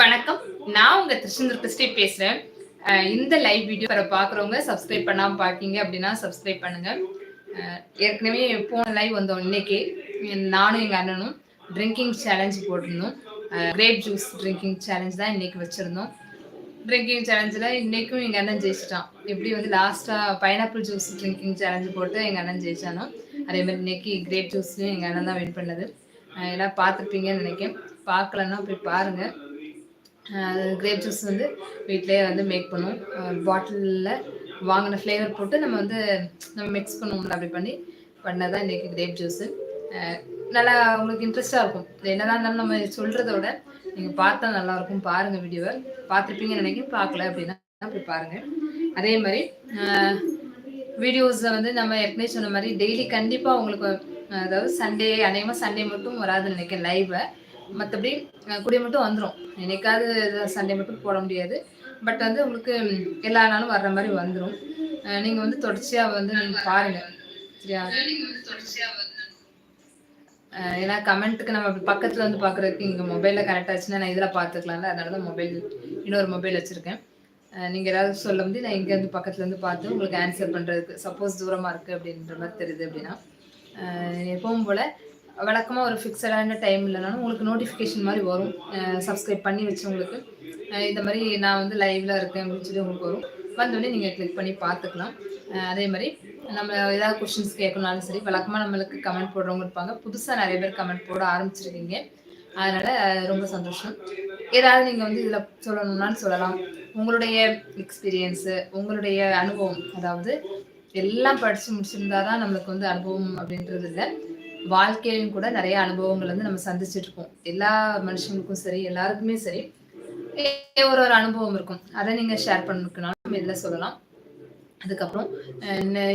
வணக்கம். நான் உங்க திருச்செந்தூர் கிறிஸ்டி பேசுறேன். இந்த லைவ் வீடியோ வர பாக்குறவங்க சப்ஸ்கிரைப் பண்ணாம பாக்கீங்க அப்படின்னா சப்ஸ்கிரைப் பண்ணுங்க. ஏற்கனவே போன லைவ் வந்தோம் இன்னைக்கு நானும் எங்க அண்ணனும் ட்ரிங்கிங் சேலஞ்ச் போட்டிருந்தோம். கிரேப் ஜூஸ் ட்ரிங்கிங் சேலஞ்ச் தான் இன்னைக்கு வச்சிருந்தோம். ட்ரிங்கிங் சேலஞ்சில் இன்னைக்கும் எங்கள் அண்ணன் ஜெயிச்சிட்டான். எப்படி வந்து லாஸ்ட்டாக பைனாப்பிள் ஜூஸ் ட்ரிங்கிங் சேலஞ்சு போட்டு எங்கள் அண்ணன் ஜெயிச்சானோ அதே மாதிரி இன்னைக்கு கிரேப் ஜூஸ்லையும் எங்கள் அண்ணன் தான் வின் பண்ணது. எல்லாம் பார்த்துருப்பீங்கன்னு நினைக்கிறேன். பார்க்கலன்னா போய் பாருங்கள் கிரேப் ஜூஸ் வந்து வீட்டிலேயே வந்து மேக் பண்ணுவோம். பாட்டிலில் வாங்கின ஃப்ளேவர் போட்டு நம்ம வந்து நம்ம மிக்ஸ் பண்ணுவோம்ல அப்படி பண்ணி பண்ணதான் இன்றைக்கி கிரேப் ஜூஸு நல்லா உங்களுக்கு இன்ட்ரெஸ்ட்டாக இருக்கும். என்னதான் இருந்தாலும் நம்ம சொல்கிறத விட நீங்கள் பார்த்தா நல்லாயிருக்கும் பாருங்கள் வீடியோவை பார்த்துருப்பீங்கன்னு நினைக்கிறேன். பார்க்கல அப்படின்னா அப்படி பாருங்கள் அதே மாதிரி வீடியோஸை வந்து நம்ம ஏற்கனவே சொன்ன மாதிரி டெய்லி கண்டிப்பாக உங்களுக்கு அதாவது சண்டே அநேகமாக சண்டே மட்டும் வராதுன்னு நினைக்கிறேன் லைவை மற்றபடி குடியை மட்டும் வந்துடும் என்னைக்காவது சண்டே மட்டும் போட முடியாது. பட் வந்து உங்களுக்கு எல்லா நாளும் வர்ற மாதிரி வந்துடும் நீங்கள் வந்து தொடர்ச்சியாக வந்து நீங்கள் பாருங்கள் சரியா? ஏன்னா கமெண்ட்டுக்கு நம்ம பக்கத்தில் வந்து பார்க்குறதுக்கு இங்கே மொபைலில் கனெக்ட் ஆச்சுன்னா நான் இதில் பார்த்துக்கலாம்ல அதனால தான் மொபைல் இன்னொரு மொபைல் வச்சுருக்கேன். நீங்கள் ஏதாவது சொல்ல முடியும் நான் இங்கேருந்து பக்கத்துலேருந்து பார்த்து உங்களுக்கு ஆன்சர் பண்ணுறதுக்கு சப்போஸ் தூரமாக இருக்குது அப்படின்ற மாதிரி தெரியுது அப்படின்னா. எப்பவும் போல் வழக்கமாக ஒரு ஃபிக்ஸடான டைம் இல்லைனாலும் உங்களுக்கு நோட்டிஃபிகேஷன் மாதிரி வரும். சப்ஸ்கிரைப் பண்ணி வச்சவங்களுக்கு. இந்த மாதிரி நான் வந்து லைவில் இருக்கேன் அப்படின்னு சொல்லி உங்களுக்கு வரும். வந்தோடனே நீங்கள் கிளிக் பண்ணி பார்த்துக்கலாம். அதே மாதிரி நம்ம ஏதாவது கொஷின்ஸ் கேட்கணும்னாலும் சரி வழக்கமாக நம்மளுக்கு கமெண்ட் போடுறவங்க இருப்பாங்க. புதுசாக நிறைய பேர் கமெண்ட் போட ஆரம்பிச்சிருக்கீங்க. அதனால் ரொம்ப சந்தோஷம். ஏதாவது நீங்கள் வந்து இதில் சொல்லணும்னாலும் சொல்லலாம். உங்களுடைய எக்ஸ்பீரியன்ஸு உங்களுடைய அனுபவம் அதாவது எல்லாம் படித்து முடிச்சிருந்தா தான் நம்மளுக்கு வந்து அனுபவம் அப்படின்றது இல்லை. வாழ்க்கையிலும் கூட நிறைய அனுபவங்கள் வந்து நம்ம சந்திச்சுட்டு இருக்கோம் எல்லா மனுஷங்களுக்கும் சரி எல்லாருக்குமே சரி ஒரு ஒரு அனுபவம் இருக்கும். அதை நீங்க ஷேர் பண்ணிக்கணும் நம்ம இதில் சொல்லலாம். அதுக்கப்புறம்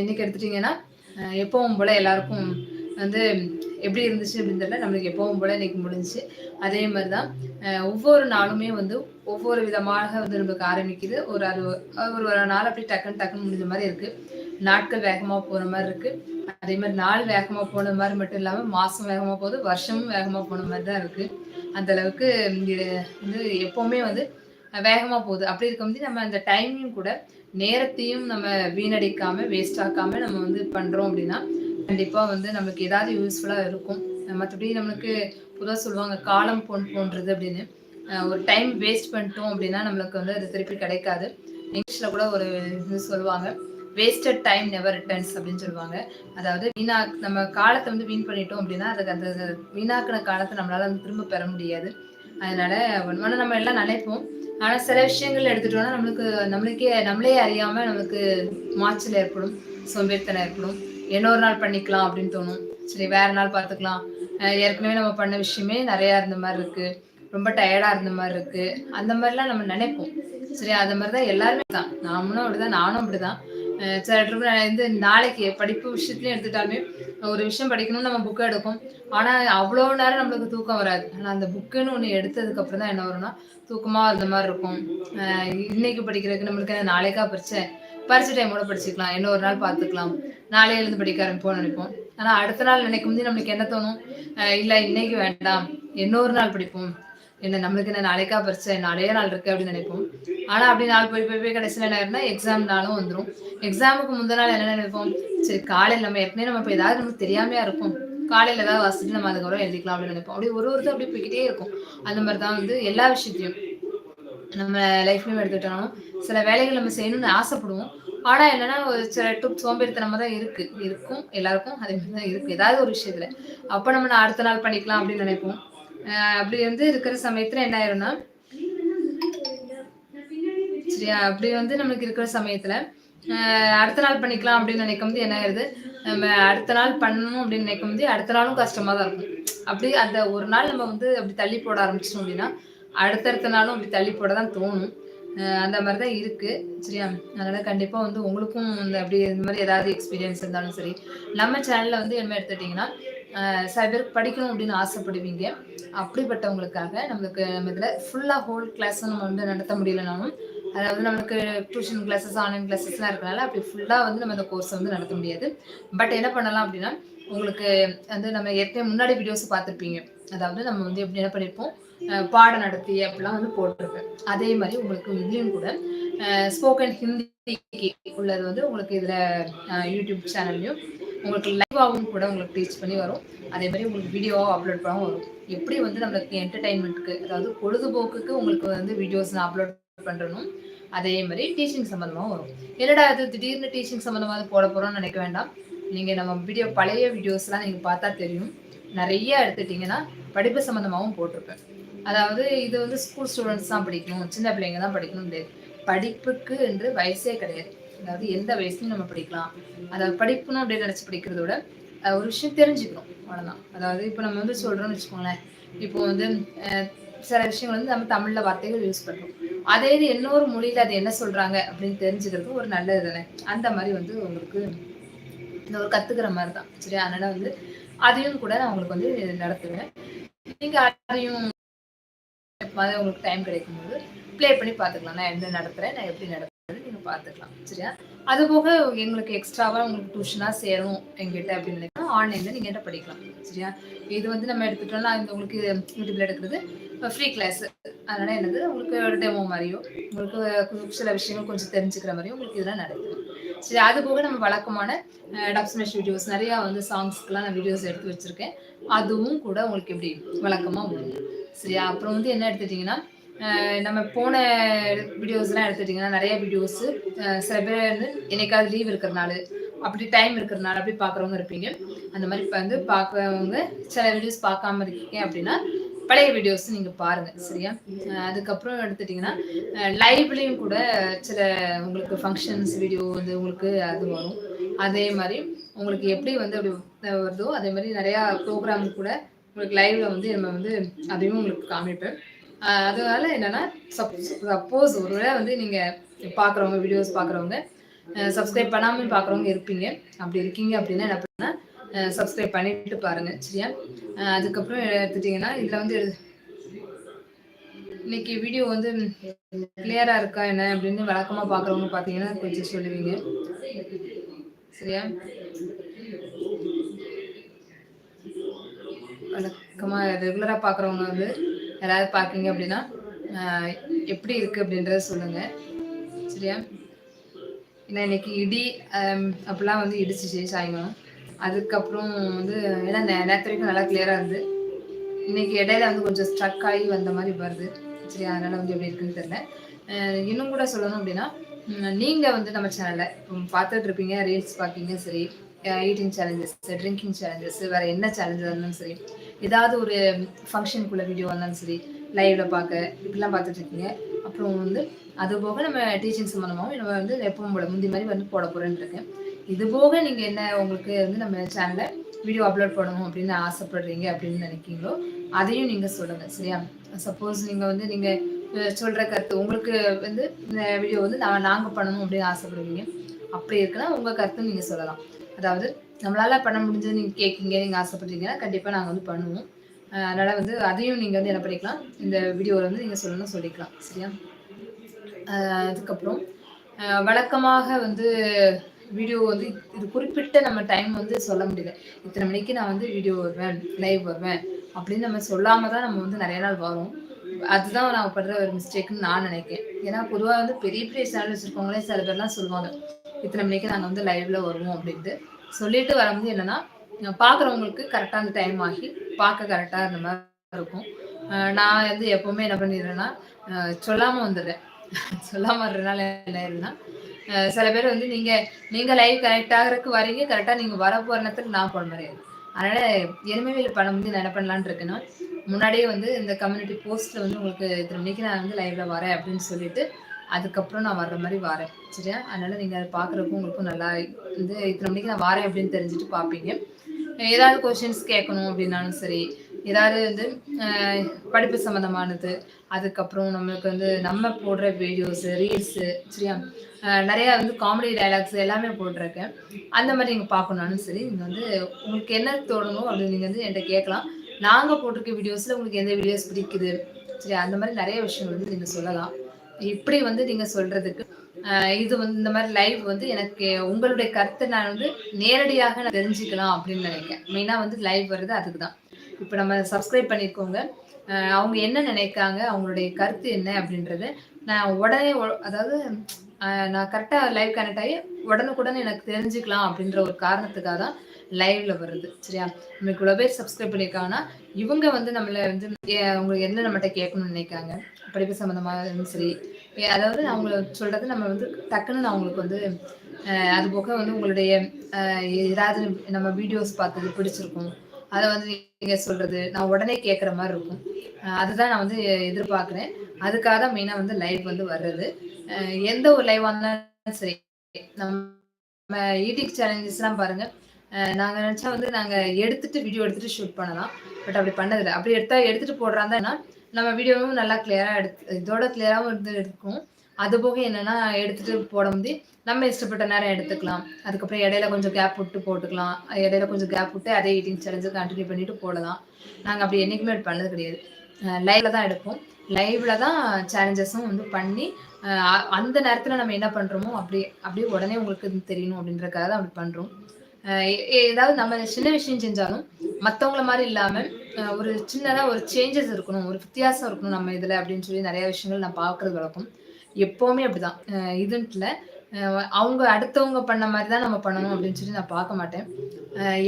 இன்னைக்கு எடுத்துட்டீங்கன்னா எப்பவும் போல எல்லாருக்கும் வந்து எப்படி இருந்துச்சு அப்படின்னு தெரியல. நம்மளுக்கு எப்பவும் போல இன்னைக்கு முடிஞ்சுச்சு. அதே மாதிரி தான் ஒவ்வொரு நாளுமே வந்து ஒவ்வொரு விதமாக வந்து நம்மளுக்கு ஆரம்பிக்குது. ஒரு அது ஒரு ஒரு நாள் அப்படி டக்குன்னு டக்குன்னு முடிஞ்ச மாதிரி இருக்கு. நாட்கள் வேகமா போற மாதிரி இருக்கு. அதே மாதிரி நாள் வேகமா போன மாதிரி மட்டும் இல்லாம மாசம் வேகமா போகுது வருஷமும் வேகமா போன மாதிரி தான் இருக்கு. அந்த அளவுக்கு வந்து எப்பவுமே வந்து வேகமா போகுது. அப்படி இருக்கும்போது நம்ம அந்த டைமையும் கூட நேரத்தையும் நம்ம வீணடிக்காம வேஸ்ட் ஆக்காம நம்ம வந்து பண்றோம் அப்படின்னா கண்டிப்பாக வந்து நமக்கு ஏதாவது யூஸ்ஃபுல்லாக இருக்கும். மற்றபடி நம்மளுக்கு பொதுவாக சொல்லுவாங்க காலம் பொன் போன்றது அப்படின்னு. ஒரு டைம் வேஸ்ட் பண்ணிட்டோம் அப்படின்னா நம்மளுக்கு வந்து அது திருப்பி கிடைக்காது. இங்கிலீஷில் கூட ஒரு இது சொல்லுவாங்க வேஸ்டட் டைம் நெவர் ரிட்டர்ன்ஸ் அப்படின்னு சொல்லுவாங்க. அதாவது வீணா நம்ம காலத்தை வந்து வீண் பண்ணிட்டோம் அப்படின்னா அதுக்கு அந்த வீணாக்கின காலத்தை நம்மளால வந்து திரும்ப பெற முடியாது. அதனால ஒன்று நம்ம எல்லாம் நினைப்போம். ஆனால் சில விஷயங்கள் எடுத்துட்டோம்னா நம்மளுக்கு நம்மளுக்கே நம்மளே அறியாமல் நம்மளுக்கு மாச்சல் ஏற்படும் சோம்பேறித்தனம் ஏற்படும். இன்னொரு நாள் பண்ணிக்கலாம் அப்படின்னு தோணும். சரி வேற நாள் பார்த்துக்கலாம். ஏற்கனவே நம்ம பண்ண விஷயமே நிறையா இருந்த மாதிரி இருக்கு. ரொம்ப டயர்டா இருந்த மாதிரி இருக்கு. அந்த மாதிரிலாம் நம்ம நினைப்போம். சரி அந்த மாதிரி தான் எல்லாருமே தான். நாமளும் அப்படிதான் நானும் அப்படிதான். அஹ் சில நான் வந்து நாளைக்கு படிப்பு விஷயத்துலையும் எடுத்துட்டாலுமே ஒரு விஷயம் படிக்கணும்னு நம்ம புக்கை எடுப்போம். ஆனா அவ்வளோ நேரம் நம்மளுக்கு தூக்கம் வராது. ஆனா அந்த புக்குன்னு ஒன்று எடுத்ததுக்கு அப்புறம் தான் என்ன வரும்னா தூக்கமா இருந்த மாதிரி இருக்கும். இன்னைக்கு படிக்கிறதுக்கு நம்மளுக்கு என்ன நாளைக்கா பரிச்சை பரிசு டைமோட படிச்சுக்கலாம். இன்னொரு நாள் பார்த்துக்கலாம். நாளையில இருந்து படிக்க ஆரம்பிப்போம்னு நினைப்போம். ஆனா அடுத்த நாள் நினைக்கும் போது நம்மளுக்கு என்ன தோணும்? இல்ல இன்னைக்கு வேண்டாம். இன்னொரு நாள் படிப்போம். என்ன நம்மளுக்கு என்ன நாளைக்கா பரிச்சை நாளையே நாள் இருக்கு அப்படின்னு நினைப்போம். ஆனா அப்படி நாள் போய் போய் போய் கடைசியில் என்ன ஆயிருந்தா எக்ஸாம் நாளும் வந்துடும் எக்ஸாமுக்கு முந்தின நாள் என்ன நினைப்போம்? சரி காலையில் நம்ம ஏற்கனவே நம்ம இப்போ ஏதாவது நமக்கு தெரியாமையா இருக்கும் காலையில் ஏதாவது வசதி நம்ம அதுக்கப்புறம் எழுதிக்கலாம் அப்படின்னு நினைப்போம். அப்படி ஒரு ஒருத்தர் அப்படியே போய்கிட்டே இருக்கும். அந்த மாதிரி தான் வந்து எல்லா விஷயத்தையும் நம்ம லைஃப்லையும் எடுத்துக்கிட்டாலும் சில வேலைகள் நம்ம செய்யணும்னு ஆசைப்படுவோம். ஆனா என்னன்னா ஒரு சில டு சோம்பேறித்தனமா தான் இருக்கு. இருக்கும் எல்லாருக்கும் அதே மாதிரி தான் இருக்கு. ஏதாவது ஒரு விஷயத்துல. அப்ப நம்ம நான் அடுத்த நாள் பண்ணிக்கலாம் அப்படின்னு நினைப்போம். அப்படி வந்து இருக்கிற சமயத்துல என்ன ஆயிரும்னா சரியா அப்படி வந்து நம்மளுக்கு இருக்கிற சமயத்துல அடுத்த நாள் பண்ணிக்கலாம் அப்படின்னு நினைக்கும் போது என்ன ஆயிருது? நம்ம அடுத்த நாள் பண்ணணும் அப்படின்னு நினைக்கும் போது அடுத்த நாளும் கஷ்டமா தான் இருக்கும். அப்படி அந்த ஒரு நாள் நம்ம வந்து அப்படி தள்ளி போட ஆரம்பிச்சிட்டோம் அப்படின்னா அடுத்தடுத்த நாளும் அப்படி தள்ளி போட தான் தோணும். அந்த மாதிரி தான் இருக்குது சரியா? அதனால் கண்டிப்பாக வந்து உங்களுக்கும் இந்த அப்படி இந்த மாதிரி ஏதாவது எக்ஸ்பீரியன்ஸ் இருந்தாலும் சரி நம்ம சேனலில் வந்து என்ன எடுத்துட்டிங்கன்னா சில பேருக்கு படிக்கணும் அப்படின்னு ஆசைப்படுவீங்க. அப்படிப்பட்டவங்களுக்காக நம்மளுக்கு நம்ம இதில் ஃபுல்லாக ஹோல் கிளாஸும் நம்ம வந்து நடத்த முடியலனாலும் அதாவது நம்மளுக்கு டியூஷன் கிளாஸஸ் ஆன்லைன் கிளாஸஸ்லாம் இருக்கனால அப்படி ஃபுல்லாக வந்து நம்ம இந்த கோர்ஸை வந்து நடத்த முடியாது. பட் என்ன பண்ணலாம் அப்படின்னா உங்களுக்கு வந்து நம்ம ஏற்கனவே முன்னாடி வீடியோஸ் பார்த்துருப்பீங்க. அதாவது நம்ம வந்து எப்படி என்ன பண்ணியிருப்போம் பாடம் நடத்தி அப்படிலாம் வந்து போட்டிருப்பேன் அதே மாதிரி உங்களுக்கு இதுலேயும் கூட ஸ்போக்கன் ஹிந்திக்கு உள்ளது வந்து உங்களுக்கு இதில் யூடியூப் சேனல்லையும் உங்களுக்கு லைவாகவும் கூட உங்களுக்கு டீச் பண்ணி வரும். அதே மாதிரி உங்களுக்கு வீடியோவாக அப்லோட் பண்ணவும் வரும். எப்படி வந்து நம்மளுக்கு என்டர்டைன்மெண்ட்டுக்கு அதாவது பொழுதுபோக்குக்கு உங்களுக்கு வந்து வீடியோஸ் நான் அப்லோட் பண்ணுறணும் அதே மாதிரி டீச்சிங் சம்மந்தமாகவும் வரும். என்னடா அது திடீர்னு டீச்சிங் சம்மந்தமாக போட போகிறோம்னு நினைக்க வேண்டாம். நீங்கள் நம்ம வீடியோ பழைய வீடியோஸ்லாம் நீங்கள் பார்த்தா தெரியும். நிறைய எடுத்துட்டிங்கன்னா படிப்பு சம்மந்தமாகவும் போட்டிருப்பேன். அதாவது இது வந்து ஸ்கூல் ஸ்டூடெண்ட்ஸ் தான் படிக்கணும். சின்ன பிள்ளைங்க தான் படிக்கணும் கிடையாது. படிப்புக்கு என்று வயசே கிடையாது. அதாவது எந்த வயசுலையும் நம்ம படிக்கலாம். அதாவது படிப்புன்னு அப்படின்னு நினச்சி படிக்கிறத விட ஒரு விஷயம் தெரிஞ்சுக்கணும். அவ்வளோதான் அதாவது இப்போ நம்ம வந்து சொல்கிறோம்னு வச்சுக்கோங்களேன். இப்போ வந்து சில விஷயங்கள் வந்து நம்ம தமிழில் வார்த்தைகள் யூஸ் பண்ணுறோம் அதே இது இன்னொரு மொழியில் அது என்ன சொல்கிறாங்க அப்படின்னு தெரிஞ்சுக்கிறது ஒரு நல்லது தானே? அந்த மாதிரி வந்து உங்களுக்கு இந்த ஒரு கற்றுக்கிற மாதிரி தான். சரி அதனால் வந்து அதையும் கூட நான் உங்களுக்கு வந்து நடத்துவேன். நீங்கள் அதையும் மாதிரி உங்களுக்கு டைம் கிடைக்கும்போது ப்ளே பண்ணி பார்த்துக்கலாம். நான் என்ன நடத்துகிறேன் நான் எப்படி நடத்துறேன்னு நீங்கள் பார்த்துக்கலாம். சரியா? அது போக எங்களுக்கு எக்ஸ்ட்ராவாக உங்களுக்கு டியூஷனாக சேரும் எங்கிட்ட அப்படின்னு நினைக்கிறோம் ஆன்லைனில் நீங்கள் என்ன படிக்கலாம். சரியா? இது வந்து நம்ம எடுத்துட்டோம்னா இந்த உங்களுக்கு யூடியூப்பில் எடுக்கிறது ஃப்ரீ கிளாஸ் அதனால் என்னது? உங்களுக்கு ஒரு டெமோ மாதிரியோ உங்களுக்கு சில விஷயங்கள் கொஞ்சம் தெரிஞ்சுக்கிற மாதிரியும் உங்களுக்கு இதெல்லாம் நடக்கும். சரி அது போக நம்ம வழக்கமான டப்ஸ்மேஷ் வீடியோஸ் நிறையா வந்து சாங்ஸ்க்குலாம் நான் வீடியோஸ் எடுத்து வச்சுருக்கேன். அதுவும் கூட உங்களுக்கு எப்படி வழக்கமாக முடியும் சரியா? அப்புறம் வந்து என்ன எடுத்துட்டிங்கன்னா நம்ம போன வீடியோஸ்லாம் எடுத்துட்டிங்கன்னா நிறைய வீடியோஸ் சில பேர் வந்து என்னைக்காவது லீவ் இருக்கிறனால அப்படி டைம் இருக்கிறனால அப்படி பார்க்குறவங்க இருப்பீங்க. அந்த மாதிரி இப்போ வந்து பார்க்குறவங்க சில வீடியோஸ் பார்க்காம இருக்கீங்க அப்படின்னா பழைய வீடியோஸ் நீங்கள் பாருங்கள் சரியா? அதுக்கப்புறம் எடுத்துட்டிங்கன்னா லைவ்லேயும் கூட சில உங்களுக்கு ஃபங்க்ஷன்ஸ் வீடியோ வந்து உங்களுக்கு அது வரும். அதே மாதிரி உங்களுக்கு எப்படி வந்து அப்படி வருதோ அதே மாதிரி நிறையா ப்ரோக்ராம் கூட உங்களுக்கு லைவ்ல வந்து நம்ம வந்து அதையும் உங்களுக்கு காமிப்பேன். அதனால என்னன்னா சப்போஸ் ஒருவேளை வந்து நீங்க பார்க்குறவங்க வீடியோஸ் பார்க்குறவங்க சப்ஸ்கிரைப் பண்ணாமல் பார்க்குறவங்க இருப்பீங்க. அப்படி இருக்கீங்க அப்படின்னா என்ன பண்ணா சப்ஸ்கிரைப் பண்ணிட்டு பாருங்க சரியா? அதுக்கப்புறம் எடுத்துட்டீங்கன்னா இதுல வந்து இன்னைக்கு வீடியோ வந்து கிளியரா இருக்கா என்ன அப்படின்னு வழக்கமா பாக்குறவங்க பார்த்தீங்கன்னா கொஞ்சம் சொல்லுவீங்க. சரியா? வழக்கமாக ரெகுலராக பார்க்குறவங்க வந்து யாராவது பார்க்குறீங்க அப்படின்னா எப்படி இருக்குது அப்படின்றத சொல்லுங்கள் சரியா? ஏன்னா இன்னைக்கு இடி அப்படிலாம் வந்து இடிச்சிச்சு சாயங்காலம். அதுக்கப்புறம் வந்து ஏன்னா நே- நேத்து வரைக்கும் நல்லா கிளியராக இருந்து. இன்னைக்கு இடையில வந்து கொஞ்சம் ஸ்ட்ரக் ஆகி வந்த மாதிரி வருது. சரி அதனால வந்து எப்படி இருக்குன்னு தெரியல. இன்னும் கூட சொல்லணும் அப்படின்னா நீங்கள் வந்து நம்ம சேனலை பார்த்துட்டு இருப்பீங்க ரீல்ஸ் பார்க்கீங்க சரி ஈட்டிங் சேலஞ்சஸ் ட்ரிங்கிங் சேலஞ்சஸ் வேறு என்ன சேலஞ்சஸ் இருந்தாலும் சரி ஏதாவது ஒரு ஃபங்க்ஷனுக்குள்ள வீடியோ இருந்தாலும் சரி லைவ்ல பார்க்க இப்படிலாம் பார்த்துட்டு இருக்கீங்க. அப்புறம் வந்து அது போக நம்ம டீச்சிங் சம்மந்தமாகவும் நம்ம வந்து எப்பவும் போல முந்தி மாதிரி வந்து போட போறேன்னு இருக்கேன். இது போக நீங்க என்ன உங்களுக்கு வந்து நம்ம சேனல்ல வீடியோ அப்லோட் பண்ணணும் அப்படின்னு ஆசைப்படுறீங்க அப்படின்னு நினைக்கிறீங்களோ அதையும் நீங்க சொல்லுங்க சரியா? சப்போஸ் நீங்க வந்து நீங்க சொல்கிற சொல்ற கருத்து உங்களுக்கு வந்து இந்த வீடியோ வந்து நான் நாங்க பண்ணணும் அப்படின்னு ஆசைப்படுவீங்க. அப்படி இருக்குன்னா உங்க கருத்து நீங்க சொல்லலாம். அதாவது நம்மளால் பண்ண முடிஞ்சது நீங்கள் கேட்கீங்க நீங்கள் ஆசைப்பட்றீங்கன்னா கண்டிப்பாக நாங்கள் வந்து பண்ணுவோம். அதனால் வந்து அதையும் நீங்கள் வந்து என்ன பண்ணிக்கலாம் இந்த வீடியோவில் வந்து நீங்கள் சொல்லணும் சொல்லிக்கலாம் சரியா? அதுக்கப்புறம் வழக்கமாக வந்து வீடியோ வந்து இது குறிப்பிட்ட நம்ம டைம் வந்து சொல்ல முடியல. இத்தனை மணிக்கு நான் வந்து வீடியோ வருவேன் லைவ் வருவேன் அப்படின்னு நம்ம சொல்லாமல் தான் நம்ம வந்து நிறைய நாள் வரோம். அதுதான் நான் படுற ஒரு மிஸ்டேக்குன்னு நான் நினைக்கிறேன். ஏன்னா பொதுவாக வந்து பெரிய பெரிய சேனல் வச்சுருக்கவங்களே சில பேர்லாம் சொல்லுவாங்க இத்தனை மணிக்கு நாங்கள் வந்து லைவ்ல வருவோம் அப்படின்ட்டு. சொல்லிட்டு வரும்போது என்னன்னா பார்க்குறவங்களுக்கு கரெக்டாக அந்த டைம் ஆகி பார்க்க கரெக்டாக இருந்த மாதிரி இருக்கும். நான் வந்து எப்பவுமே என்ன பண்ணிடுறேன்னா சொல்லாம வந்துடுறேன். சொல்லாம வர்றதுனால என்ன ஆயிருதுன்னா சில பேர் வந்து நீங்க நீங்க லைவ் கனெக்ட் ஆகிறதுக்கு வரீங்க கரெக்டா நீங்க வர போற நேரத்துல நான் போட முடியாது அதனால எருமைவேல் பண்ண முடிஞ்சு நான் என்ன பண்ணலான்னு இருக்கேன்னா முன்னாடியே வந்து இந்த கம்யூனிட்டி போஸ்ட்ல வந்து உங்களுக்கு இத்தனை மணிக்கு நான் வந்து லைவ்ல வரேன் அப்படின்னு சொல்லிட்டு அதுக்கப்புறம் நான் வர்ற மாதிரி வரேன் சரியா? அதனால நீங்க அதை பாக்குறதுக்கும் உங்களுக்கும் நல்லா வந்து இத்தனை மணிக்கு நான் வரேன் அப்படின்னு தெரிஞ்சுட்டு பார்ப்பீங்க. ஏதாவது கொஷின்ஸ் கேட்கணும் அப்படின்னாலும் சரி ஏதாவது வந்து படிப்பு சம்மந்தமானது அதுக்கப்புறம் நம்மளுக்கு வந்து நம்ம போடுற வீடியோஸு ரீல்ஸு சரியா? நிறையா நிறைய வந்து காமெடி டைலாக்ஸ் எல்லாமே போட்டிருக்கேன். அந்த மாதிரி நீங்கள் பார்க்கணும்னாலும் சரி நீங்கள் வந்து உங்களுக்கு என்ன தோணுமோ அப்படின்னு நீங்கள் வந்து என்கிட்ட கேட்கலாம். நாங்கள் போட்டிருக்க வீடியோஸில் உங்களுக்கு எந்த வீடியோஸ் பிடிக்குது சரி அந்த மாதிரி நிறைய விஷயங்கள் வந்து நீங்கள் சொல்லலாம். இப்படி வந்து நீங்கள் சொல்கிறதுக்கு இது வந்து இந்த மாதிரி லைவ் வந்து எனக்கு உங்களுடைய கருத்தை நான் வந்து நேரடியாக நான் தெரிஞ்சுக்கலாம் அப்படின்னு நினைக்கிறேன். மெயினாக வந்து லைவ் வர்றது அதுக்கு தான் இப்போ நம்ம சப்ஸ்கிரைப் பண்ணியிருக்கோங்க அவங்க என்ன நினைக்காங்க அவங்களுடைய கருத்து என்ன அப்படின்றது நான் உடனே அதாவது நான் கரெக்டாக லைவ் கனெக்ட் ஆகி உடனுக்குடன் எனக்கு தெரிஞ்சுக்கலாம் அப்படின்ற ஒரு காரணத்துக்காக தான் லைவ்ல வருது சரியா? நம்ம இவ்வளோ பேர் சப்ஸ்கிரைப் பண்ணியிருக்காங்கன்னா இவங்க வந்து நம்மளை வந்து உங்களுக்கு என்ன நம்மகிட்ட கேட்கணும்னு நினைக்காங்க படிப்பு சம்மந்தமாக சரி அதாவது அவங்க சொல்றது நம்ம வந்து டக்குன்னு நான் அவங்களுக்கு வந்து அது போக வந்து உங்களுடைய ஏதாவது நம்ம வீடியோஸ் பார்த்தது பிடிச்சிருக்கும். அதை வந்து நீங்க சொல்றது நான் உடனே கேட்குற மாதிரி இருக்கும். அதுதான் நான் வந்து எதிர்பார்க்குறேன். அதுக்காக தான் மெயினாக வந்து லைவ் வந்து வர்றது. எந்த ஒரு லைவ் இருந்தாலும் சரி நம்ம யூடியூப் சேலஞ்சஸ்லாம் பாருங்க. நாங்கள் நாங்க நினைச்சா வந்து நாங்க எடுத்துட்டு வீடியோ எடுத்துட்டு ஷூட் பண்ணலாம். பட் அப்படி பண்ணதில்லை. அப்படி எடுத்தா எடுத்துட்டு போடுறாங்கன்னா நம்ம வீடியோவும் நல்லா கிளியராக எடுத்து இதோட கிளியராகவும் இருந்து எடுக்கும். அது போக என்னன்னா எடுத்துட்டு போட நம்ம இஷ்டப்பட்ட நேரம் எடுத்துக்கலாம். அதுக்கப்புறம் இடையில கொஞ்சம் கேப் விட்டு போட்டுக்கலாம். இடையில கொஞ்சம் கேப் விட்டு அதே ஈட்டிங் சேலஞ்சு கண்டினியூ பண்ணிட்டு போடலாம். நாங்கள் அப்படி என்றைக்குமே பண்ணது கிடையாது. லைவ்ல தான் எடுப்போம். லைவ்ல தான் சேலஞ்சஸும் வந்து பண்ணி அந்த நேரத்தில் நம்ம என்ன பண்ணுறோமோ அப்படி அப்படியே உடனே உங்களுக்கு இது தெரியணும் அப்படின்றக்காக தான் அப்படி பண்ணுறோம் ஏதாவது நம்ம சின்ன விஷயம் செஞ்சாலும் மற்றவங்கள மாதிரி இல்லாமல் ஒரு சின்னதாக ஒரு சேஞ்சஸ் இருக்கணும் ஒரு வித்தியாசம் இருக்கணும் நம்ம இதில் அப்படின்னு சொல்லி நிறைய விஷயங்கள் நான் பார்க்கறது வழக்கம். எப்போவுமே அப்படிதான். இதுன்ட்டுல அவங்க அடுத்தவங்க பண்ண மாதிரி தான் நம்ம பண்ணணும் அப்படின்னு சொல்லி நான் பார்க்க மாட்டேன்.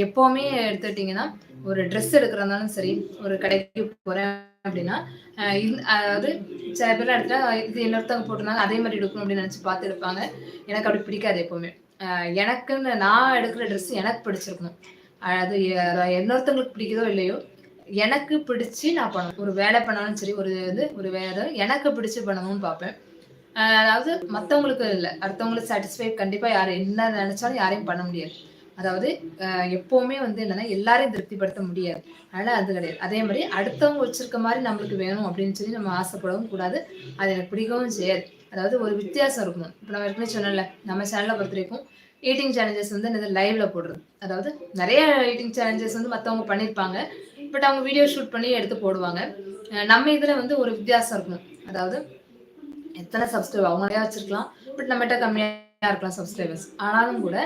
எப்போவுமே எடுத்துக்கிட்டிங்கன்னா ஒரு ட்ரெஸ் எடுக்கிறதாலும் சரி ஒரு கடைக்கு போகிறேன் அப்படின்னா அதாவது சில பேர் இடத்துல இது இன்னொருத்தவங்க போட்டிருந்தாங்க அதே மாதிரி எடுக்கணும் அப்படின்னு நினச்சி பார்த்து எடுப்பாங்க. எனக்கு அப்படி பிடிக்காது எப்போவுமே. எனக்குன்னு நான் எடுக்கிற ட்ரெஸ் எனக்கு பிடிச்சிருக்கணும். அது இன்னொருத்தவங்களுக்கு பிடிக்குதோ இல்லையோ எனக்கு பிடிச்சி நான் பண்ணணும். ஒரு வேலை பண்ணாலும் சரி ஒரு இது ஒரு வேலை எனக்கு பிடிச்சி பண்ணணும்னு பார்ப்பேன். அதாவது மற்றவங்களுக்கு இல்லை. அடுத்தவங்களுக்கு சாட்டிஸ்ஃபை கண்டிப்பாக யார் என்ன நினைச்சாலும் யாரையும் பண்ண முடியாது. அதாவது எப்போவுமே வந்து என்னன்னா எல்லாரையும் திருப்திப்படுத்த முடியாது. அதனால் அது கிடையாது. அதே மாதிரி அடுத்தவங்க வச்சிருக்க மாதிரி நம்மளுக்கு வேணும் அப்படின்னு சொல்லி நம்ம ஆசைப்படவும் கூடாது. அது எனக்கு பிடிக்கவும் செய்யாது. அதாவது ஒரு வித்தியாசம் இருக்கணும் இப்போ நம்ம ஏற்கனவே சொன்னல நம்ம சேனலை பொறுத்த வரைக்கும் ஈட்டிங் சேலஞ்சஸ் வந்து என்னது லைவ்ல போடுறது. அதாவது நிறைய ஈட்டிங் சேலஞ்சஸ் வந்து மற்றவங்க பண்ணியிருப்பாங்க பட் அவங்க வீடியோ ஷூட் பண்ணி எடுத்து போடுவாங்க. நம்ம இதில் வந்து ஒரு வித்தியாசம் இருக்கணும் அதாவது எத்தனை சப்ஸ்கிரைபர் அவங்க நிறையா வச்சிருக்கலாம். பட் நம்மகிட்ட கம்மியாக இருக்கலாம் சப்ஸ்கிரைபர்ஸ் ஆனாலும் கூட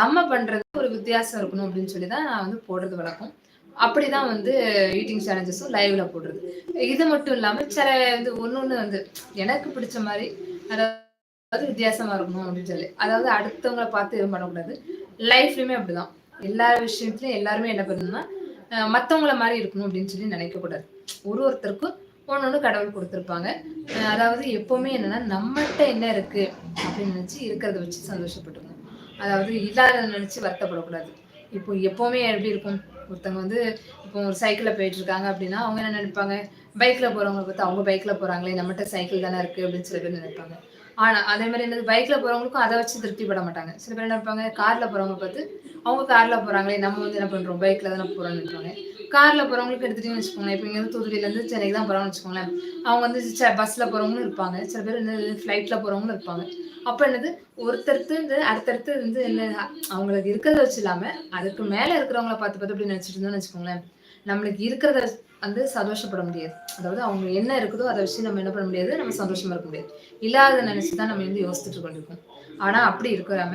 நம்ம பண்ணுறது ஒரு வித்தியாசம் இருக்கணும் அப்படின்னு சொல்லி தான் நான் வந்து போடுறது வழக்கம். அப்படிதான் வந்து ஈட்டிங் சேலஞ்சஸும் லைவ்ல போடுறது. இது மட்டும் இல்லாமல் சில வந்து ஒன்று ஒன்று வந்து எனக்கு பிடிச்ச மாதிரி அதாவது வித்தியாசமா இருக்கணும் அப்படின்னு சொல்லி. அதாவது அடுத்தவங்களை பார்த்து எதுவும் பண்ணக்கூடாது. லைஃப்லையுமே அப்படிதான். எல்லா விஷயத்துலையும் எல்லாருமே என்ன பண்ணணும்னா அஹ் மத்தவங்கள மாதிரி இருக்கணும் அப்படின்னு சொல்லி நினைக்கக்கூடாது. ஒரு ஒருத்தருக்கும் ஒன்று ஒன்று கடவுள் கொடுத்துருப்பாங்க. அதாவது எப்பவுமே என்னன்னா நம்மகிட்ட என்ன இருக்கு அப்படின்னு நினைச்சு இருக்கிறத வச்சு சந்தோஷப்பட்டுக்கணும். அதாவது இல்லாததை நினைச்சு வருத்தப்படக்கூடாது. இப்போ எப்பவுமே எப்படி இருக்கும்? ஒருத்தவங்க வந்து இப்போ ஒரு சைக்கிளில் போயிட்டு இருக்காங்க அப்படின்னா அவங்க என்ன நினைப்பாங்க? பைக்கில் போகிறவங்களை பார்த்து அவங்க பைக்கில் போகிறாங்களே நம்மகிட்ட சைக்கிள் தானே இருக்குது அப்படின்னு சில பேர் நினைப்பாங்க. ஆனால் அதே மாதிரி என்னது பைக்கில் போகிறவங்களுக்கும் அதை வச்சு திருப்திப்பட மாட்டாங்க. சில பேர் என்ன நினைப்பாங்க காரில் போகிறவங்க பார்த்து அவங்க காரில் போகிறாங்களே நம்ம வந்து என்ன பண்ணுறோம் பைக்கில் தானே போகிறோம்னு நினைப்பாங்க. கார்ல போறவங்களுக்கு எடுத்துட்டீங்கன்னு வச்சுக்கோங்களேன். இப்போ இங்கே வந்து தூத்துக்குடியில இருந்து சென்னைக்கு தான் போறாங்கன்னு வச்சுக்கோங்களேன். அவங்க வந்து ச- பஸ்ல போறவங்களும் இருப்பாங்க. சில பேர் வந்து ஃபிளைட்ல போறவங்களும் இருப்பாங்க. அப்ப என்னது? ஒருத்தருக்கு வந்து அடுத்தடுத்து வந்து என்ன அவங்களுக்கு இருக்கிறத வச்சு இல்லாம அதுக்கு மேல இருக்கிறவங்கள பார்த்து பார்த்து அப்படி நினைச்சிட்டு இருந்தோம்னு வச்சுக்கோங்களேன். நம்மளுக்கு இருக்கிறத வந்து சந்தோஷப்பட முடியாது. அதாவது அவங்க என்ன இருக்குதோ அதை வச்சு நம்ம என்ன பண்ண முடியாது? நம்ம சந்தோஷமா இருக்க முடியாது. இல்லாத நினைச்சு தான் நம்ம வந்து யோசிச்சுட்டு கொண்டிருக்கோம் ஆனா அப்படி இருக்கிறாம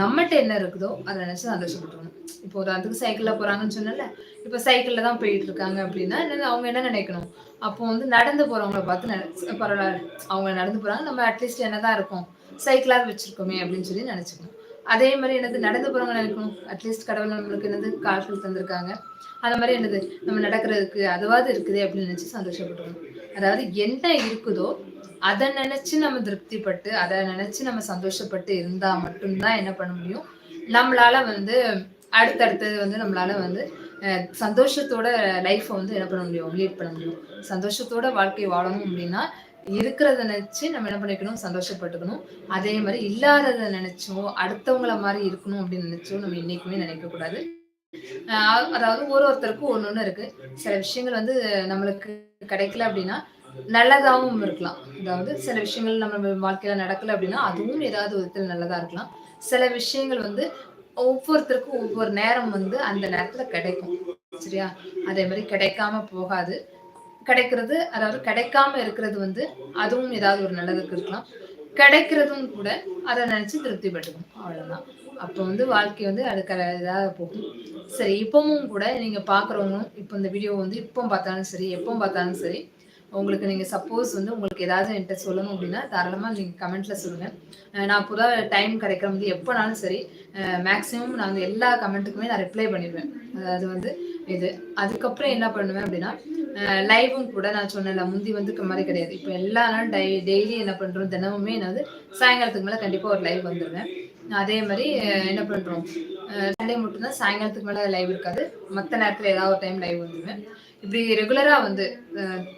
நம்மகிட்ட என்ன இருக்குதோ அதை நினைச்சு சந்தோஷப்பட்டுக்கணும் இப்போ உதாரணத்துக்கு சைக்கிள்ல போறாங்கன்னு சொன்னல இப்போ சைக்கிள்ல தான் போயிட்டு இருக்காங்க அப்படின்னா அவங்க என்ன நினைக்கணும்? அப்போ வந்து நடந்து போறவங்கள பார்த்து பரவாயில்ல அவங்க நடந்து போறாங்க நம்ம அட்லீஸ்ட் என்னதான் இருக்கும் சைக்கிளாவது வச்சிருக்கோமே அப்படின்னு சொல்லி நினைச்சுக்கணும். அதே மாதிரி என்னது நடந்து போறவங்க நினைக்கணும்? அட்லீஸ்ட் கடவுள் நம்மளுக்கு என்னது கால்கள் தந்திருக்காங்க. அந்த மாதிரி என்னது நம்ம நடக்கிறதுக்கு அதுவாது இருக்குது அப்படின்னு நினைச்சு சந்தோஷப்பட்டுக்கணும். அதாவது என்ன இருக்குதோ அதை நினைச்சு நம்ம திருப்திப்பட்டு அதை நினைச்சு நம்ம சந்தோஷப்பட்டு இருந்தா மட்டும்தான் என்ன பண்ண முடியும்? நம்மளால வந்து அடுத்தடுத்தது வந்து நம்மளால வந்து அஹ், சந்தோஷத்தோட லைஃப்பை வந்து என்ன பண்ண முடியும்? லீட் பண்ண முடியும். சந்தோஷத்தோட வாழ்க்கை வாழணும் அப்படின்னா இருக்கிறத நினைச்சு நம்ம என்ன பண்ணிக்கணும்? சந்தோஷப்பட்டுக்கணும். அதே மாதிரி இல்லாதத நினைச்சோ அடுத்தவங்கள மாதிரி இருக்கணும் அப்படின்னு நினைச்சோ நம்ம என்னைக்குமே நினைக்க கூடாது. ஆஹ் அதாவது ஒரு ஒருத்தருக்கும் ஒன்று ஒன்று இருக்கு. சில விஷயங்கள் வந்து நம்மளுக்கு கிடைக்கல அப்படின்னா நல்லதாகவும் இருக்கலாம். அதாவது சில விஷயங்கள் நம்ம வாழ்க்கையில நடக்கல அப்படின்னா அதுவும் ஏதாவது விதத்தில் நல்லதா இருக்கலாம். சில விஷயங்கள் வந்து ஒவ்வொருத்தருக்கும் ஒவ்வொரு நேரம் வந்து அந்த நேரத்துல கிடைக்கும். சரியா? அதே மாதிரி கிடைக்காம போகாது. கிடைக்கிறது அதாவது கிடைக்காம இருக்கிறது வந்து அதுவும் ஏதாவது ஒரு நல்லதுக்கு இருக்கலாம். கிடைக்கிறதும் கூட அதை நினைச்சு திருப்தி பெற்றுக்கணும் அவ்வளவுதான். அப்போ வந்து வாழ்க்கை வந்து அடுக்க இதாக போகும். சரி இப்பவும் கூட நீங்க பாக்குறவங்களும் இப்போ இந்த வீடியோ வந்து இப்போ பார்த்தாலும் சரி எப்போ பார்த்தாலும் சரி உங்களுக்கு நீங்கள் சப்போஸ் வந்து உங்களுக்கு ஏதாவது என்கிட்ட சொல்லணும் அப்படின்னா தாராளமாக நீங்கள் கமெண்ட்டில் சொல்லுங்கள் நான் புதா டைம் கிடைக்கிற வந்து எப்போனாலும் சரி மேக்ஸிமம் நான் வந்து எல்லா கமெண்ட்டுக்குமே நான் ரிப்ளை பண்ணிடுவேன். அது வந்து இது. அதுக்கப்புறம் என்ன பண்ணுவேன் அப்படின்னா லைவும் கூட நான் சொன்னேன்ல முந்தி வந்து மாதிரி கிடையாது. இப்போ எல்லா நாளும் டை டெய்லி என்ன பண்ணுறோம் தினமுமே நான் வந்து சாயங்காலத்துக்கு மேலே கண்டிப்பாக ஒரு லைவ் வந்துடுவேன் அதே மாதிரி என்ன பண்ணுறோம் சண்டே மட்டும்தான் சாயங்காலத்துக்கு மேலே லைவ் இருக்காது. மற்ற நேரத்தில் ஏதாவது ஒரு டைம் லைவ் வந்துடுவேன் இப்படி ரெகுலராக வந்து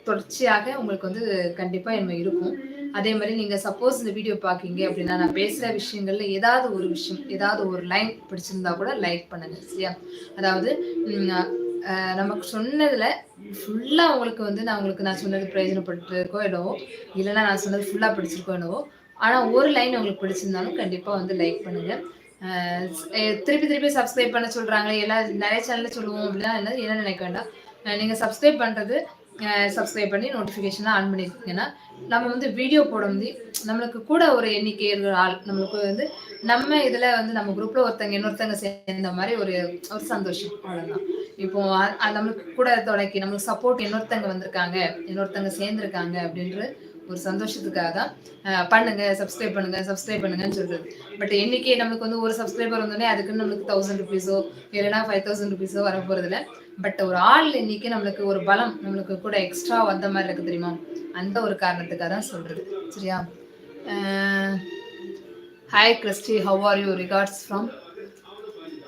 தொடர்ச்சியாக உங்களுக்கு வந்து கண்டிப்பாக என்ன இருக்கும். அதே மாதிரி நீங்கள் சப்போஸ் இந்த வீடியோ பார்க்கிங்க அப்படின்னா நான் பேசுகிற விஷயங்கள்ல ஏதாவது ஒரு விஷயம் ஏதாவது ஒரு லைன் பிடிச்சிருந்தா கூட லைக் பண்ணுங்க சரியா? அதாவது நமக்கு சொன்னதுல ஃபுல்லா உங்களுக்கு வந்து நான் உங்களுக்கு நான் சொன்னது பிரயோஜனப்பட்டிருக்கோ என்னவோ இல்லைன்னா நான் சொன்னது ஃபுல்லா பிடிச்சிருக்கோ என்னவோ ஆனா ஒரு லைன் உங்களுக்கு பிடிச்சிருந்தாலும் கண்டிப்பா வந்து லைக் பண்ணுங்க. திருப்பி திருப்பி சப்ஸ்கிரைப் பண்ண சொல்றாங்க எல்லா நிறைய சேனல்ல சொல்லுவோம் அப்படின்னா என்ன என்ன நினைக்க வேண்டாம். நீங்க சப்ஸ்கிரைப் பண்றது சப்ஸ்கிரைப் பண்ணி நோட்டிஃபிகேஷன்லாம் ஆன் பண்ணியிருக்கீங்கன்னா நம்ம வந்து வீடியோ போட வந்து நம்மளுக்கு கூட ஒரு எண்ணிக்கை இருக்கிற ஆள் நம்மளுக்கு வந்து நம்ம இதில் வந்து நம்ம குரூப்பில் ஒருத்தங்க இன்னொருத்தங்க சேர்ந்த மாதிரி ஒரு ஒரு சந்தோஷம். அவ்வளோதான் இப்போ நம்மளுக்கு கூட தொடக்கி நம்மளுக்கு சப்போர்ட் இன்னொருத்தங்க வந்திருக்காங்க இன்னொருத்தங்க சேர்ந்துருக்காங்க அப்படின்ற ஒரு சந்தோஷத்துக்காக தான் பண்ணுங்க சப்ஸ்கிரைப் பண்ணுங்க சப்ஸ்கிரைப் பண்ணுங்கன்னு சொல்றது. பட் இன்னைக்கு நம்மளுக்கு வந்து ஒரு சப்ஸ்கிரைபர் வந்தோடனே அதுக்குன்னு நம்மளுக்கு தௌசண்ட் ருபீஸோ இல்லைன்னா ஃபைவ் தௌசண்ட் ருபீஸோ வர போறதுல பட் ஒரு ஆள் இன்னைக்கு நம்மளுக்கு ஒரு பலம் நம்மளுக்கு கூட எக்ஸ்ட்ரா வந்த மாதிரி இருக்கு தெரியுமா? அந்த ஒரு காரணத்துக்காக தான் சொல்றது. சரியா? Hi Christy how are you regards from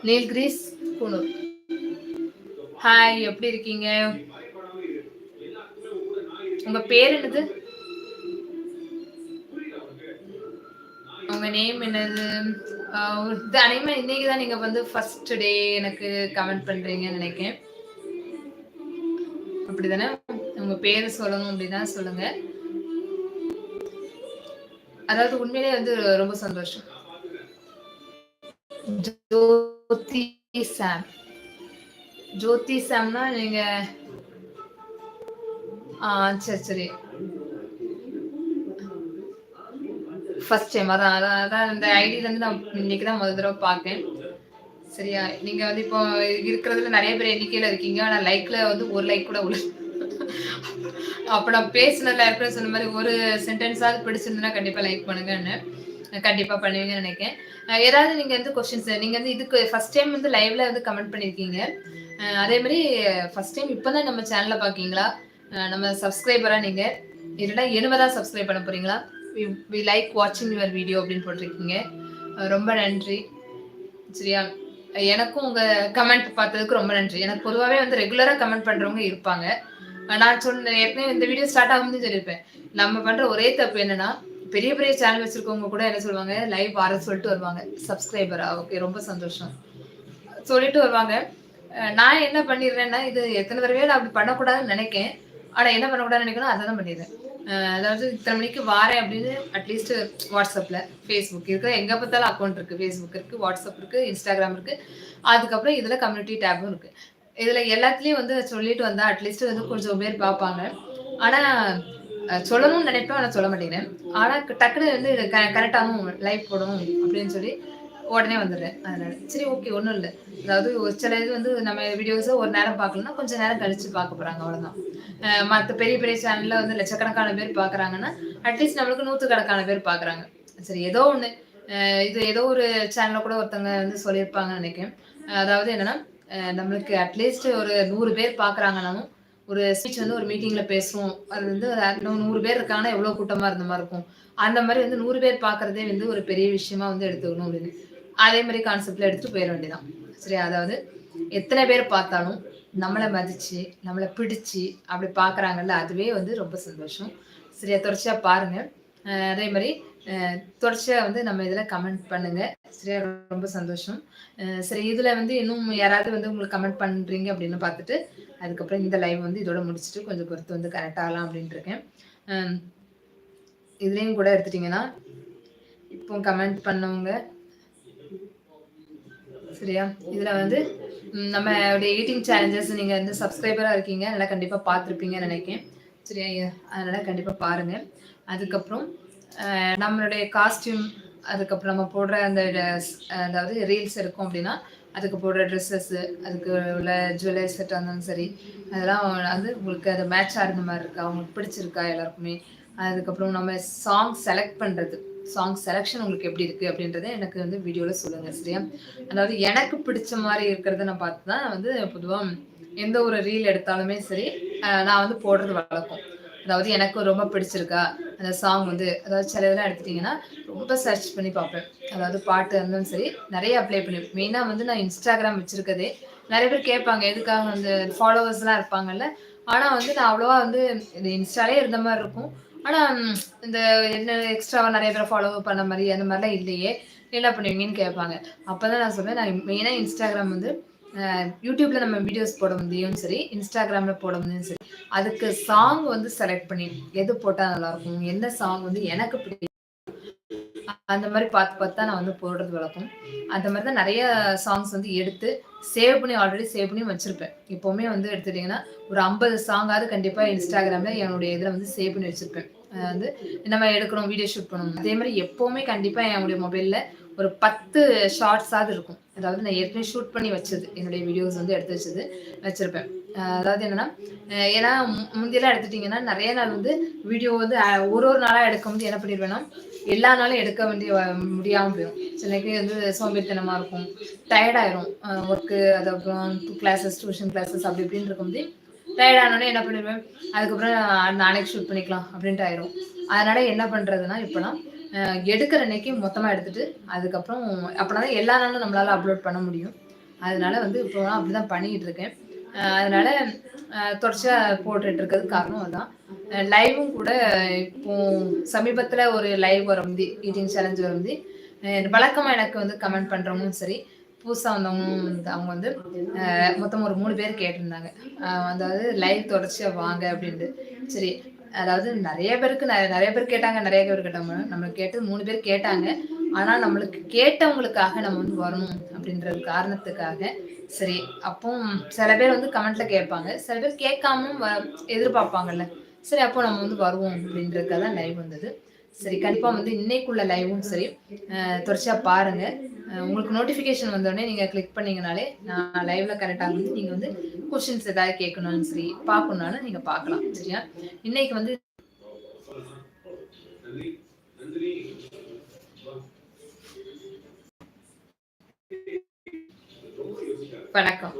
Nilgiris Coonoor hi எப்படி இருக்கீங்க? உங்க பேர் என்னது? உங்க நேம் என்னது? இது அனைமே இன்னைக்கு தான் நீங்க வந்து ஃபர்ஸ்ட் டே எனக்கு கமெண்ட் பண்றீங்கன்னு நினைக்கிறேன். அப்படிதானே உங்க பேர் சொல்லணும் அப்படின்னா சொல்லுங்க. அதாவது உண்மையிலே வந்து ரொம்ப சந்தோஷம். ஜோதி சாம். ஜோதி சாம்னா நீங்க ஆ சரி சரி. ஃபர்ஸ்ட் டைம் அதான் அதான் அதான் இந்த ஐடியில இருந்து நான் இன்னைக்கு தான் முதல் தடவை பார்க்கேன் சரியா? நீங்கள் வந்து இப்போ இருக்கிறதுல நிறைய பேர் எண்ணிக்கையில் இருக்கீங்க. ஆனால் லைக்கில் வந்து ஒரு லைக் கூட உள்ள அப்போ நான் பேசினதில் இருக்கிற சொன்ன மாதிரி ஒரு சென்டென்ஸாவது பிடிச்சிருந்ததுன்னா கண்டிப்பாக லைக் பண்ணுங்கன்னு கண்டிப்பாக பண்ணுவீங்கன்னு நினைக்கிறேன். ஏதாவது நீங்கள் வந்து கொஸ்டின்ஸ் நீங்கள் வந்து இதுக்கு ஃபர்ஸ்ட் டைம் வந்து லைவ்ல வந்து கமெண்ட் பண்ணியிருக்கீங்க அதே மாதிரி ஃபர்ஸ்ட் டைம் இப்போ தான் நம்ம சேனலில் பார்க்கீங்களா நம்ம சப்ஸ்கிரைபரா நீங்கள் இல்லைன்னா எழுபதா சப்ஸ்கிரைப் பண்ண போகிறீங்களா வி லைக் வாட்சிங் யுவர் வீடியோ அப்படின்னு போட்டிருக்கீங்க. ரொம்ப நன்றி. சரியா? எனக்கும் உங்கள் கமெண்ட் பார்த்ததுக்கு ரொம்ப நன்றி. எனக்கு பொதுவாகவே வந்து ரெகுலராக கமெண்ட் பண்ணுறவங்க இருப்பாங்க. நான் சொன்ன ஏற்கனவே இந்த வீடியோ ஸ்டார்ட் ஆகும்போது சொல்லியிருப்பேன். நம்ம பண்ணுற ஒரே தப்பு என்னன்னா பெரிய பெரிய சேனல் வச்சிருக்கவங்க கூட என்ன சொல்லுவாங்க லைவ் வர சொல்லிட்டு வருவாங்க. சப்ஸ்கிரைபரா ஓகே ரொம்ப சந்தோஷம். சொல்லிட்டு வருவாங்க. நான் என்ன பண்ணிடுறேன்னா இது எத்தனை தடவை நான் அப்படி பண்ணக்கூடாதுன்னு நினைக்கேன். ஆனால் என்ன பண்ணக்கூடாதுன்னு நினைக்கணும் அதை தான் பண்ணிடுறேன். அதாவது இத்தனை மணிக்கு வாரேன் அப்படின்னு அட்லீஸ்ட் வாட்ஸ்அப்பில் ஃபேஸ்புக் இருக்குது எங்கே பார்த்தாலும் அக்கௌண்ட் இருக்குது ஃபேஸ்புக் இருக்குது வாட்ஸ்அப் இருக்குது இன்ஸ்டாகிராம் இருக்குது அதுக்கப்புறம் இதில் கம்யூனிட்டி டேபும் இருக்குது இதில் எல்லாத்துலேயும் வந்து சொல்லிட்டு வந்தால் அட்லீஸ்ட் வந்து கொஞ்சம் பேர் பார்ப்பாங்க. ஆனால் சொல்லணும்னு நினைப்பேன் ஆனால் சொல்ல மாட்டேங்கிறேன். ஆனால் டக்குனு வந்து கரெக்டாகவும் லைவ் போடணும் அப்படின்னு சொல்லி உடனே வந்துடுறேன். அதனால சரி ஓகே ஒன்றும் இல்லை. அதாவது ஒரு சில இது வந்து நம்ம வீடியோஸை ஒரு நேரம் பார்க்கலன்னா கொஞ்சம் நேரம் கழிச்சு பார்க்க போகிறாங்க அவ்வளோதான் மற்ற பெரிய பெரிய சேனலில் வந்து லட்சக்கணக்கான பேர் பார்க்குறாங்கன்னா அட்லீஸ்ட் நம்மளுக்கு நூற்றுக்கணக்கான பேர் பார்க்குறாங்க. சரி ஏதோ ஒன்று இது ஏதோ ஒரு சேனலில் கூட ஒருத்தவங்க வந்து சொல்லியிருப்பாங்கன்னு நினைக்கிறேன். அதாவது என்னென்னா நம்மளுக்கு அட்லீஸ்ட் ஒரு நூறு பேர் பார்க்குறாங்கனாலும் ஒரு ஸ்பீச் வந்து ஒரு மீட்டிங்கில் பேசுவோம். அது வந்து நூறு பேர் இருக்காங்கன்னா எவ்வளோ கூட்டமாக இருந்த மாதிரி இருக்கும். அந்த மாதிரி வந்து நூறு பேர் பார்க்குறதே வந்து ஒரு பெரிய விஷயமா வந்து எடுத்துக்கணும் அப்படின்னு. அதே மாதிரி கான்செப்ட்ல எடுத்துட்டு போயிட வேண்டியதான் சரி அதாவது எத்தனை பேர் பார்த்தாலும் நம்மளை மதிச்சு நம்மளை பிடிச்சு அப்படி பார்க்குறாங்கல்ல அதுவே வந்து ரொம்ப சந்தோஷம். சரியா தொடர்ச்சியாக பாருங்க. அதே மாதிரி தொடர்ச்சியாக வந்து நம்ம இதில் கமெண்ட் பண்ணுங்க. சரியா ரொம்ப சந்தோஷம். சரி இதில் வந்து இன்னும் யாராவது வந்து உங்களுக்கு கமெண்ட் பண்ணுறீங்க அப்படின்னு பார்த்துட்டு அதுக்கப்புறம் இந்த லைவ் வந்து இதோட முடிச்சுட்டு கொஞ்சம் பொறுத்து வந்து கரெக்ட் ஆகலாம் அப்படின்ட்டு இருக்கேன். இதுலேயும் கூட எடுத்துட்டிங்கன்னா இப்போ கமெண்ட் பண்ணவங்க சரியா? இதில் வந்து நம்ம ஈட்டிங் சேலஞ்சஸ் நீங்கள் வந்து சப்ஸ்கிரைபரா இருக்கீங்க அதனால் கண்டிப்பாக பார்த்துருப்பீங்கன்னு நினைக்கிறேன். சரியா? அதனால் கண்டிப்பாக பாருங்கள் அதுக்கப்புறம் நம்மளுடைய காஸ்டியூம் அதுக்கப்புறம் நம்ம போடுற அந்த அதாவது ரீல்ஸ் இருக்கும் அப்படின்னா அதுக்கு போடுற ட்ரெஸ்ஸஸ் அதுக்கு உள்ள ஜுவல்லரி செட் இருந்தாலும் சரி அதெல்லாம் வந்து உங்களுக்கு அது மேட்ச் ஆகிற மாதிரி இருக்கா? உங்களுக்கு பிடிச்சிருக்கா எல்லாருக்குமே? அதுக்கப்புறம் நம்ம சாங் செலக்ட் பண்ணுறது சாங் செலெக்ஷன் உங்களுக்கு எப்படி இருக்குது அப்படின்றத எனக்கு வந்து வீடியோவில் சொல்லுங்கள் சரியா? அதாவது எனக்கு பிடிச்ச மாதிரி இருக்கிறத நான் பார்த்து தான் வந்து பொதுவாக எந்த ஒரு ரீல் எடுத்தாலுமே சரி நான் வந்து போடுறது வழக்கம். அதாவது எனக்கு ரொம்ப பிடிச்சிருக்கா அந்த சாங் வந்து. அதாவது சில இதெல்லாம் எடுத்துட்டிங்கன்னா ரொம்ப சர்ச் பண்ணி பார்ப்பேன். அதாவது பாட்டு இருந்தாலும் சரி நிறைய அப்ளை பண்ணி மெயினாக வந்து நான் இன்ஸ்டாகிராம் வச்சுருக்கதே. நிறைய பேர் கேட்பாங்க எதுக்காக வந்து ஃபாலோவர்ஸ்லாம் இருப்பாங்கல்ல. ஆனால் வந்து நான் அவ்வளோவா வந்து இந்த இன்ஸ்டாலே இருந்த மாதிரி இருக்கும். ஆனால் இந்த என்ன எக்ஸ்ட்ராவாக நிறைய பேர் ஃபாலோ பண்ண மாதிரி அந்த மாதிரிலாம் இல்லையே. என்ன பண்ணுவீங்கன்னு கேட்பாங்க. அப்போ தான் நான் சொல்வேன் நான் மெயினாக இன்ஸ்டாகிராம் வந்து யூடியூப்பில் யூடியூப்ல நம்ம வீடியோஸ் போட முடியும் சரி இன்ஸ்டாகிராம்ல போட முடியும் சரி. அதுக்கு சாங் வந்து செலக்ட் பண்ணி எது போட்டால் நல்லா இருக்கும் என்ன சாங் வந்து எனக்கு பிடிக்கும். அந்த மாதிரி பார்த்து பார்த்து தான் நான் வந்து போடுறது வழக்கம். அந்த மாதிரி தான் நிறைய சாங்ஸ் வந்து எடுத்து சேவ் பண்ணி ஆல்ரெடி சேவ் பண்ணி வச்சிருப்பேன். எப்போவுமே வந்து எடுத்துட்டிங்கன்னா ஒரு ஐம்பது சாங்காவது கண்டிப்பாக இன்ஸ்டாகிராமில் என்னுடைய இதில் வந்து சேவ் பண்ணி வச்சிருப்பேன். வந்து நம்ம எடுக்கணும் வீடியோ ஷூட் பண்ணணும். அதே மாதிரி எப்போவுமே கண்டிப்பாக என்னுடைய மொபைலில் ஒரு பத்து ஷார்ட்ஸாவது இருக்கும். அதாவது நான் ஏற்கனவே ஷூட் பண்ணி வச்சது. என்னுடைய வீடியோஸ் வந்து எடுத்து வச்சது வச்சிருப்பேன். அதாவது என்னன்னா ஏன்னா மு- முந்தியெல்லாம் எடுத்துட்டிங்கன்னா நிறைய நாள் வந்து வீடியோ வந்து ஒரு ஒரு நாளாக எடுக்கும்போது என்ன பண்ணிடுவேன்னா எல்லா நாளும் எடுக்க வேண்டிய முடியாமல் போயிடும். சிலக்கு வந்து சோம்பேறித்தனமாக இருக்கும். டயர்டாயிரும் ஒர்க்கு அதுக்கப்புறம் கிளாஸஸ் டியூஷன் கிளாஸஸ் அப்படி இப்படின்னு இருக்கும்போது போது ஆனோடனே என்ன பண்ணிடுவேன் அதுக்கப்புறம் நான் நாளைக்கு ஷூட் பண்ணிக்கலாம் அப்படின்ட்டு ஆயிரும். அதனால என்ன பண்ணுறதுன்னா இப்போலாம் எடுக்கிற அன்னைக்கு மொத்தமாக எடுத்துட்டு அதுக்கப்புறம் அப்படின்னா தான் எல்லா நாளும் நம்மளால அப்லோட் பண்ண முடியும். அதனால வந்து இப்போ அப்படிதான் பண்ணிட்டு இருக்கேன். அதனால தொடர்ச்சியாக போட்டுட்டு இருக்கிறது காரணம் அதுதான். லைவும் கூட இப்போ சமீபத்தில் ஒரு லைவ் வரும் ஈட்டிங் சேலஞ்ச் வரும் வழக்கமாக எனக்கு வந்து கமெண்ட் பண்ணுறவங்களும் சரி புதுசாக வந்தவங்களும் வந்து அவங்க வந்து மொத்தம் ஒரு மூணு பேர் கேட்டிருந்தாங்க. அதாவது லைவ் தொடர்ச்சியாக வாங்க அப்படின்ட்டு. சரி அதாவது நிறைய பேருக்கு நிறைய பேர் கேட்டாங்க நிறைய பேர் கேட்டாங்க. நம்மளுக்கு கேட்டு மூணு பேர் கேட்டாங்க. ஆனால் நம்மளுக்கு கேட்டவங்களுக்காக நம்ம வந்து வரணும் அப்படின்ற ஒரு காரணத்துக்காக சரி அப்போ சில பேர் வந்து கமெண்ட்ல கேட்பாங்க. சில பேர் கேட்காம வ- எதிர்பார்ப்பாங்கல்ல. சரி அப்போ நம்ம வந்து வருவோம் அப்படின்றதுக்காக தான் லைவ் வந்தது. சரி கண்டிப்பாக வந்து இன்னைக்குள்ள லைவும் சரி தொடர்ச்சியா பாருங்க. உங்களுக்கு நோட்டிஃபிகேஷன் வந்தோடனே நீங்க கிளிக் பண்ணீங்கனாலே நான் லைவ்ல கரெக்டாக வந்து நீங்க வந்து கொஷின்ஸ் ஏதாவது கேட்கணும்னு சரி பார்க்கணும்னாலும் நீங்க பார்க்கலாம் சரியா? இன்னைக்கு வந்து வணக்கம்.